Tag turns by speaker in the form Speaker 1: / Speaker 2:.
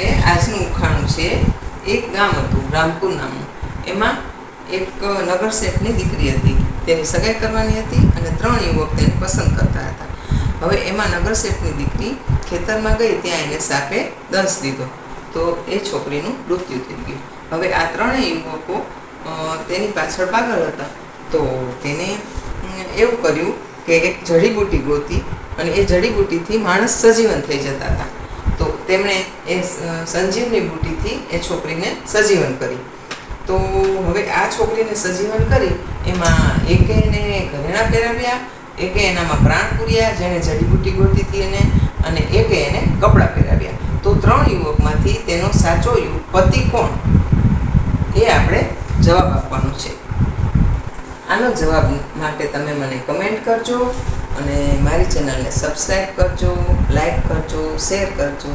Speaker 1: હવે આજનું ઉખાણું છે. એક ગામ હતું, રામપુર નામનું. એમાં એક નગર શેઠની દીકરી હતી. તેની સગાઈ કરવાની હતી અને ત્રણ યુવક તેને પસંદ કરતા હતા. હવે એમાં નગર શેઠની દીકરી ખેતરમાં ગઈ, ત્યાં એને સાપે દંશ દીધો. તો એ છોકરીનું મૃત્યુ થઈ ગયું. હવે આ ત્રણેય યુવકો તેની પાછળ પાગલ હતા. તો તેને એવું કર્યું કે એક જડીબુટી ગોતી અને એ જડીબુટીથી માણસ સજીવન થઈ જતા હતા. તેમણે એ સંજીવની બુટીથી એ છોકરીને સજીવન કરી તો હવે આ છોકરીને સજીવન કરી, એમાં એકે એને ઘરેણા પહેરાવ્યા, એકે એનામાં પ્રાણ પૂર્યા, જેણે જડીબુટી ગોતી હતી એને, અને એકે એને કપડાં પહેરાવ્યા. તો ત્રણ યુવકમાંથી તેનો સાચો યુવક પતિ કોણ? એ આપણે જવાબ આપવાનો છે. આનો જવાબ માટે તમે મને કમેન્ટ કરજો. અને મારી ચેનલને સબસ્ક્રાઈબ કરજો લાઈક કરજો શેર કરજો.